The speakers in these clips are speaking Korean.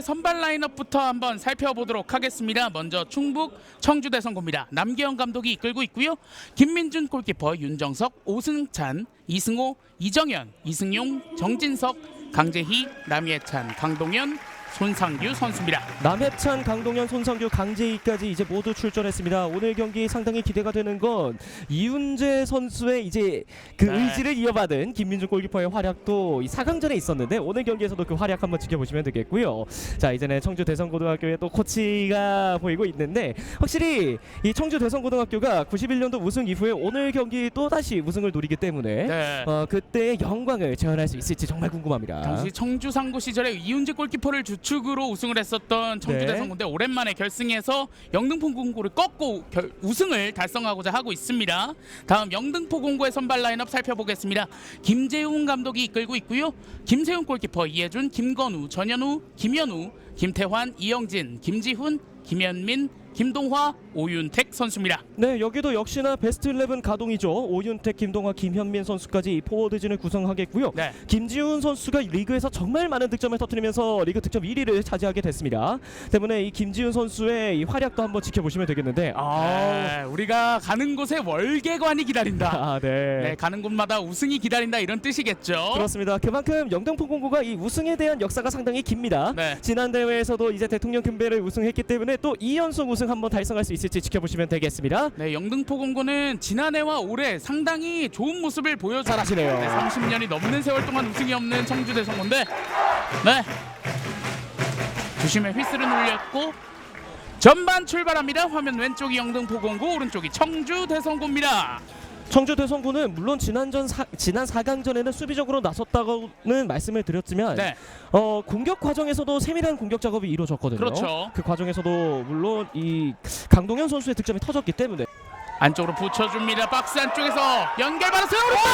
선발 라인업부터 한번 살펴보도록 하겠습니다. 먼저 충북 청주 대성고입니다. 남기영 감독이 이끌고 있고요. 김민준 골키퍼 윤정석, 오승찬, 이승호, 이정현, 이승용, 정진석, 강재희, 남예찬, 강동현, 손상규 선수입니다. 남해찬, 강동현, 손성규, 강재희까지 이제 모두 출전했습니다. 오늘 경기 상당히 기대가 되는 건 이훈재 선수의 이제 그 네. 의지를 이어받은 김민준 골키퍼의 활약도 이 4강전에 있었는데 오늘 경기에서도 그 활약 한번 지켜보시면 되겠고요. 자 이제는 청주 대성고등학교의 또 코치가 보이고 있는데 확실히 이 청주 대성고등학교가 91년도 우승 이후에 오늘 경기 또 다시 우승을 노리기 때문에 네. 어 그때의 영광을 재현할 수 있을지 정말 궁금합니다. 당시 청주 상고 시절에 이훈재 골키퍼를 주축 으로 우승을 했었던 청주 네. 오랜만에 결승에서 영등포 공고를 꺾고 결- 우승을 달성하고자 하고 있습니다. 다음 영등포 공고의 선발 라인업 살펴보겠습니다. 김재훈 감독이 이끌고 있고요. 김세훈 골키퍼, 이해준, 김건우, 전현우, 김현우, 김태환, 이영진, 김지훈, 김현민, 김동화, 오윤택 선수입니다. 네, 여기도 역시나 베스트 11 가동이죠. 오윤택, 김동화, 김현민 선수까지 포워드진을 구성하겠고요. 네. 김지훈 선수가 리그에서 정말 많은 득점을 터뜨리면서 리그 득점 1위를 차지하게 됐습니다. 때문에 이 김지훈 선수의 이 활약도 한번 지켜보시면 되겠는데, 아, 네, 우리가 가는 곳에 월계관이 기다린다. 아, 네. 네, 가는 곳마다 우승이 기다린다 이런 뜻이겠죠. 그렇습니다. 그만큼 영등포 공고가 이 우승에 대한 역사가 상당히 깁니다. 네. 지난 대회에서도 이제 대통령 금배를 우승했기 때문에 또 2연속 우승 한번 달성할 수 있을지 지켜보시면 되겠습니다. 네, 영등포 공고는 지난해와 올해 상당히 좋은 모습을 보여줘. 잘하시네요. 네, 30년이 넘는 세월 동안 우승이 없는 청주 대성고인데, 네, 주심의 휘슬을 눌렸고 전반 출발합니다. 화면 왼쪽이 영등포 공고, 오른쪽이 청주 대성고입니다. 청주 대성고는 물론 지난전 사, 지난 4강전에는 수비적으로 나섰다고는 말씀을 드렸지만 네, 어, 공격 과정에서도 세밀한 공격 작업이 이루어졌거든요. 그렇죠. 그 과정에서도 물론 이 강동현 선수의 득점이 터졌기 때문에 안쪽으로 붙여줍니다. 박스 안쪽에서 연결 받았어요. 오른쪽!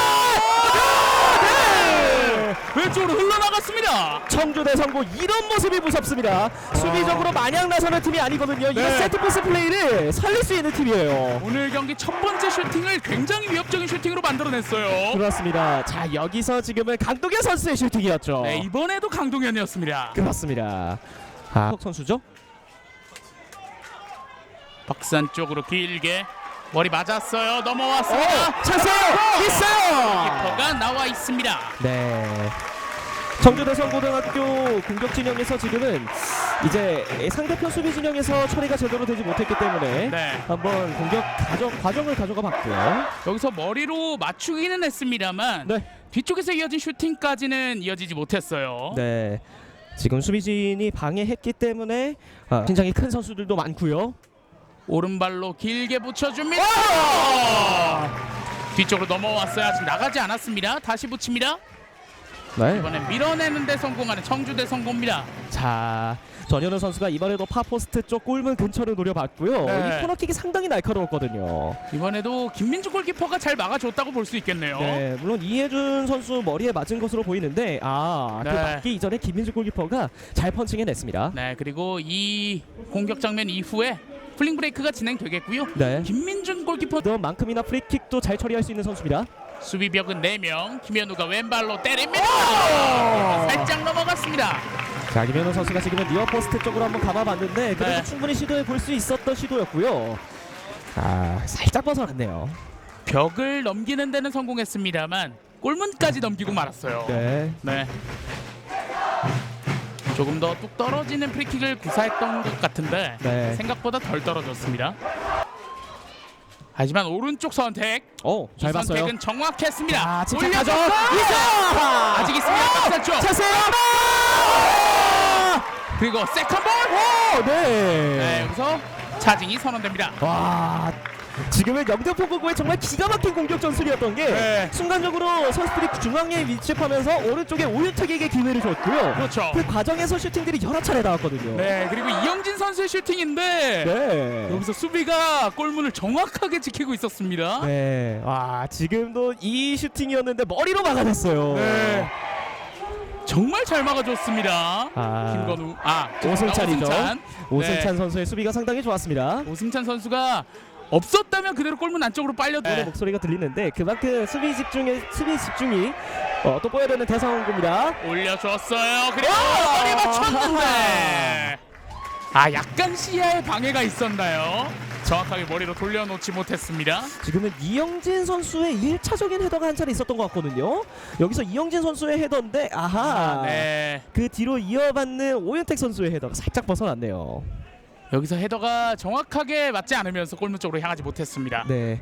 네! 왼쪽으로 흘러나갔습니다. 청주 대성고 이런 모습이 무섭습니다. 수비적으로 마냥 나서는 팀이 아니거든요. 이 네. 세트피스 플레이를 살릴 수 있는 팀이에요. 오늘 경기 첫 번째 슈팅을 굉장히 위협적인 슈팅으로 만들어냈어요. 그렇습니다. 자 여기서 지금은 강동현 선수의 슈팅이었죠. 네, 이번에도 강동현이었습니다. 그렇습니다. 아, 선수죠? 박스 안쪽으로 길게 머리 맞았어요. 넘어왔습니다. 어, 찬스요 있어요. 키퍼가 나와 있습니다. 네. 청주대성고등학교 공격 진영에서 지금은 이제 상대편 수비 진영에서 처리가 제대로 되지 못했기 때문에 네. 한번 공격 과정, 과정을 가져가 봤고요. 여기서 머리로 맞추기는 했습니다만 네. 뒤쪽에서 이어진 슈팅까지는 이어지지 못했어요. 네. 지금 수비진이 방해했기 때문에 아, 신장이 큰 선수들도 많고요. 오른발로 길게 붙여줍니다. 뒤쪽으로 넘어왔어요. 아직 나가지 않았습니다. 다시 붙입니다. 네. 이번엔 밀어내는데 성공하는 청주대 성공입니다. 자, 전현우 선수가 이번에도 파포스트 쪽 골문 근처를 노려봤고요. 네. 이 코너킥이 상당히 날카로웠거든요. 이번에도 김민주 골키퍼가 잘 막아줬다고 볼 수 있겠네요. 네, 물론 이해준 선수 머리에 맞은 것으로 보이는데 아, 그 네. 맞기 이전에 김민주 골키퍼가 잘 펀칭해냈습니다. 네, 그리고 이 공격 장면 이후에 플링 브레이크가 진행되겠고요. 네. 김민준 골키퍼 만큼이나 프리킥도 잘 처리할 수 있는 선수입니다. 수비벽은 4명 김현우가 왼발로 때립니다 살짝 넘어갔습니다 자, 김현우 선수가 지금은 니어 포스트 쪽으로 한번 감아봤는데 그래도 네. 충분히 시도해 볼 수 있었던 시도였고요. 아, 살짝 벗어났네요. 벽을 넘기는 데는 성공했습니다만 골문까지 넘기고 말았어요 네. 네. 조금 더 뚝 떨어지는 프리킥을 구사했던 것 같은데 네. 생각보다 덜 떨어졌습니다 하지만 오른쪽 선택 어, 이잘 봤어요. 선택은 정확했습니다 아. 있어! 아직 있습니다 박스쪽 차세요. 그리고 세컨볼 오, 네, 네. 여기서 차징이 선언됩니다 와 지금은 영등포 고고의 정말 기가 막힌 공격 전술이었던 게 네. 순간적으로 선수들이 중앙에 위치하면서 오른쪽에 오윤택에게 기회를 줬고요. 그렇죠 그 과정에서 슈팅들이 여러 차례 나왔거든요. 네 그리고 이영진 선수의 슈팅인데 네. 여기서 수비가 골문을 정확하게 지키고 있었습니다. 네. 와 지금도 이 슈팅이었는데 머리로 막아냈어요. 네. 정말 잘 막아줬습니다. 아. 김건우 아 오승찬이죠. 오승찬. 오승찬 네. 선수의 수비가 상당히 좋았습니다. 오승찬 선수가 없었다면 그대로 골문 안쪽으로 빨려 오늘 목소리가 들리는데 그만큼 수비 집중에 수비 집중이 어, 또 뽀야 되는 대상원구입니다. 올려줬어요. 그리고 와! 머리 맞췄는데 아 약간 시야에 방해가 있었나요? 정확하게 머리로 돌려놓지 못했습니다. 지금은 이영진 선수의 1차적인 헤더가 한 차례 있었던 것 같거든요. 여기서 이영진 선수의 헤더인데 아하. 아, 네. 그 뒤로 이어받는 오윤택 선수의 헤더가 살짝 벗어났네요. 여기서 헤더가 정확하게 맞지 않으면서 골문 쪽으로 향하지 못했습니다. 네.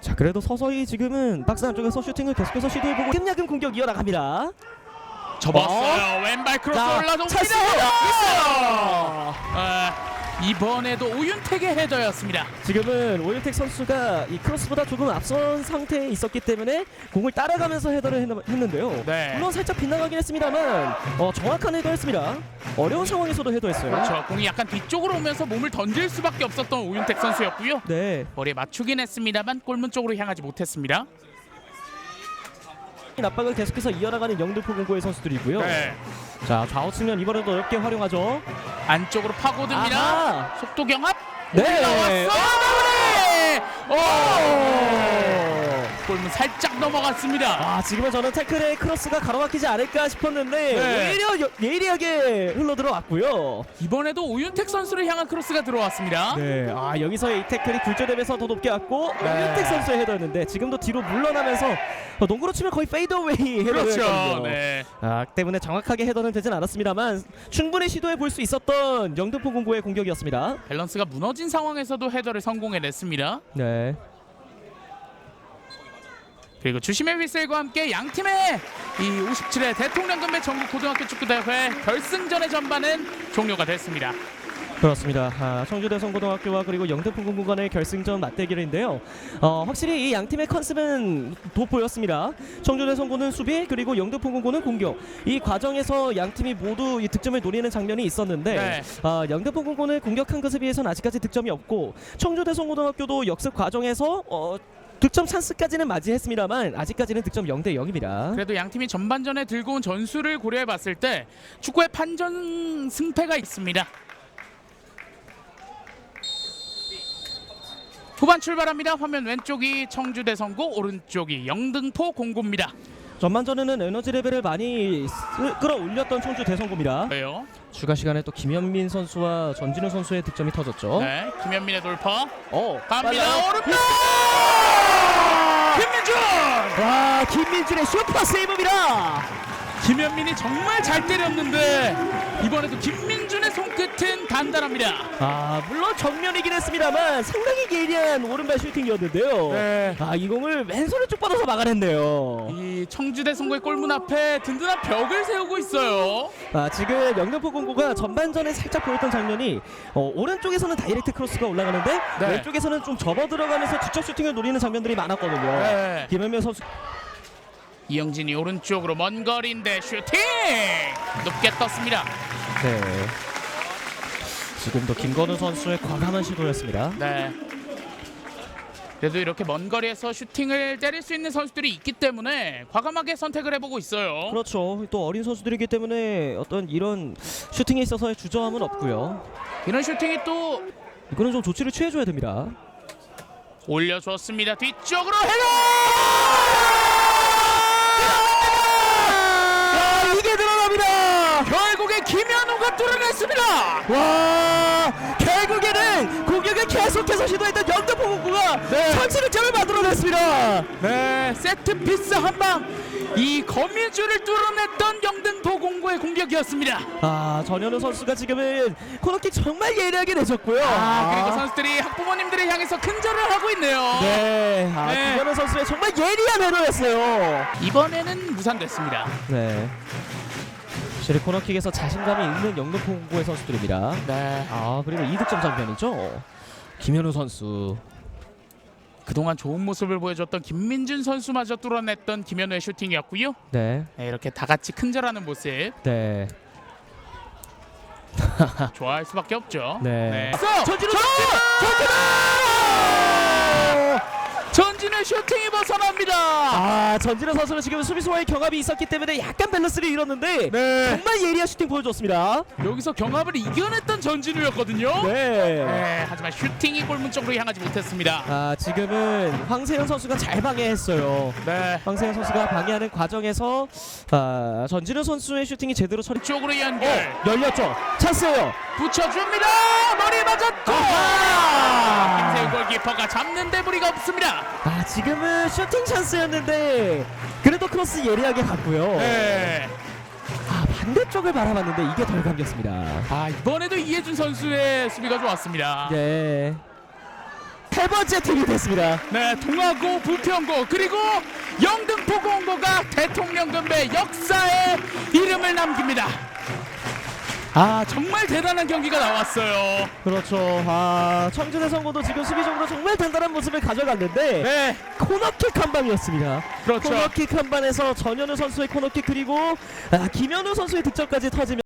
자 그래도 서서히 지금은 박스 안쪽에서 슈팅을 계속해서 시도해보고 끈야금 공격 이어나갑니다. 접었어요. 왼발 크로스 올라서 찬스 옵니다. 있어요. 아, 이번에도 오윤택의 헤더였습니다. 지금은 오윤택 선수가 이 크로스보다 조금 앞선 상태에 있었기 때문에 공을 따라가면서 헤더를 했- 했는데요. 네. 물론 살짝 빗나가긴 했습니다만 어, 정확한 헤더였습니다. 어려운 상황에서도 헤더했어요. 그렇죠. 공이 약간 뒤쪽으로 오면서 몸을 던질 수밖에 없었던 오윤택 선수였고요. 네. 머리에 맞추긴 했습니다만 골문 쪽으로 향하지 못했습니다. 압박을 계속해서 이어나가는 영등포 공고의 선수들이고요. 네. 자 좌우 측면 이번에도 어렵게 활용하죠. 안쪽으로 파고듭니다. 아하. 속도 경합. 네. 올라왔어. 마무리. 오. 골문 살짝 넘어갔습니다. 아 지금은 저는 태클에 크로스가 가로막히지 않을까 싶었는데 네. 오히려 여- 예리하게 흘러 들어왔고요. 이번에도 오윤택 선수를 향한 크로스가 들어왔습니다. 네, 아 여기서의 이 태클이 굴절되면서 더 높게 왔고 네. 오윤택 선수의 헤더였는데 지금도 뒤로 물러나면서 어, 농구로 치면 거의 페이드웨이 그렇죠. 헤더였거든요. 네. 아 때문에 정확하게 헤더는 되진 않았습니다만 충분히 시도해 볼 수 있었던 영등포 공고의 공격이었습니다. 밸런스가 무너진 상황에서도 헤더를 성공해냈습니다. 네. 그리고 주심의 휘슬과 함께 양 팀의 이 57회 대통령 금배 전국 고등학교 축구 대회 결승전의 전반은 종료가 됐습니다. 그렇습니다. 아, 청주대성 고등학교와 그리고 영등포공고 간의 결승전 맞대결인데요. 어, 확실히 이 양 팀의 컨셉은 돋보였습니다. 청주대성 고는 수비 그리고 영등포공고는 공격. 이 과정에서 양 팀이 모두 이 득점을 노리는 장면이 있었는데 네. 아, 영등포공고는 공격한 것에 비해서는 아직까지 득점이 없고 청주대성 고등학교도 역습 과정에서 어, 득점 찬스까지는 맞이했습니다만 아직까지는 득점 0 대 0입니다. 그래도 양 팀이 전반전에 들고 온 전술을 고려해 봤을 때 축구의 판전 승패가 있습니다. 후반 출발합니다. 화면 왼쪽이 청주 대 성고, 오른쪽이 영등포 공고입니다. 전반전에는 에너지 레벨을 많이 쓰- 끌어올렸던 청주 대성고입니다. 왜요? 추가 시간에 또 김현민 선수와 전진우 선수의 득점이 터졌죠. 네, 김현민의 돌파 어, 갑니다. 빨라요. 오른쪽 김민준. 와, 김민준의 슈퍼 세이브입니다. 김현민이 정말 잘 때렸는데 이번에도 김민준의 손끝은 단단합니다. 아, 물론 정면이긴 했습니다만 상당히 예리한 오른발 슈팅이었는데요. 네. 아, 이 공을 왼손을 쭉 뻗어서 막아냈네요. 이 청주대 성고의 골문 앞에 든든한 벽을 세우고 있어요. 아, 지금 영등포 공고가 전반전에 살짝 보였던 장면이 어, 오른쪽에서는 다이렉트 크로스가 올라가는데 네. 왼쪽에서는 좀 접어 들어가면서 뒤쪽 슈팅을 노리는 장면들이 많았거든요. 네. 김현민 선수 이영진이 오른쪽으로 먼 거리인데 슈팅 높게 떴습니다. 네. 지금도 김건우 선수의 과감한 시도였습니다. 네. 그래도 이렇게 먼 거리에서 슈팅을 때릴 수 있는 선수들이 있기 때문에 과감하게 선택을 해보고 있어요. 그렇죠. 또 어린 선수들이기 때문에 어떤 이런 슈팅에 있어서의 주저함은 없고요. 이런 슈팅이 또 이거는 좀 조치를 취해줘야 됩니다. 올려줬습니다. 뒤쪽으로 헤더! 뚫어냈습니다. 와, 결국에는 공격을 계속해서 시도했던 영등포 공구가 네. 선취득점을 만들어냈습니다. 네, 세트 피스 한 방. 이 거미줄을 뚫어냈던 영등포 공고의 공격이었습니다. 아, 전현우 선수가 지금은 코너킥 정말 예리하게 내줬고요. 아, 그리고 선수들이 학부모님들을 향해서 큰절을 하고 있네요. 네, 아, 네. 김현우 선수의 정말 예리한 헤더였어요. 이번에는 무산됐습니다. 네. 확실히 코너킥에서 자신감이 있는 영등포 공고의 선수들입니다. 네. 아, 그리고 이득점 장면이죠. 김현우 선수. 그동안 좋은 모습을 보여줬던 김민준 선수마저 뚫어냈던 김현우의 슈팅이었고요. 네, 네, 이렇게 다 같이 큰절하는 모습 네, 좋아할 수밖에 없죠. 네. 전진우! 전진우! 전진우! 전진우! 전진우의 슈팅이 벗어납니다. 아 전진우 선수는 지금 수비수와의 경합이 있었기 때문에 약간 밸런스를 잃었는데 네. 정말 예리한 슈팅 보여줬습니다. 여기서 경합을 이겨냈던 전진우였거든요. 네. 네, 하지만 슈팅이 골문 쪽으로 향하지 못했습니다. 아 지금은 황세현 선수가 잘 방해했어요. 네. 황세현 선수가 방해하는 과정에서 아, 전진우 선수의 슈팅이 제대로 처리. 쪽으로 연결. 어, 열렸죠. 찬스예요. 붙여줍니다. 머리 맞았고. 김세훈 골키퍼가 잡는데 무리가 없습니다. 아 지금은 슈팅 찬스였는데 그래도 크로스 예리하게 갔고요. 네. 아 반대쪽을 바라봤는데 이게 덜 감겼습니다. 아 이번에도 이해준 선수의 수비가 좋았습니다. 네. 세 번째 팀이 됐습니다. 네, 동아고 부평고 그리고 영등포 공고가 대통령 금배 역사에 이름을 남깁니다. 아 정말 대단한 경기가 나왔어요. 그렇죠. 아 청주대 성고도 지금 수비적으로 정말 단단한 모습을 가져갔는데 네, 코너킥 한 방이었습니다. 그렇죠. 코너킥 한 방에서 전현우 선수의 코너킥 그리고 아, 김현우 선수의 득점까지 터지면.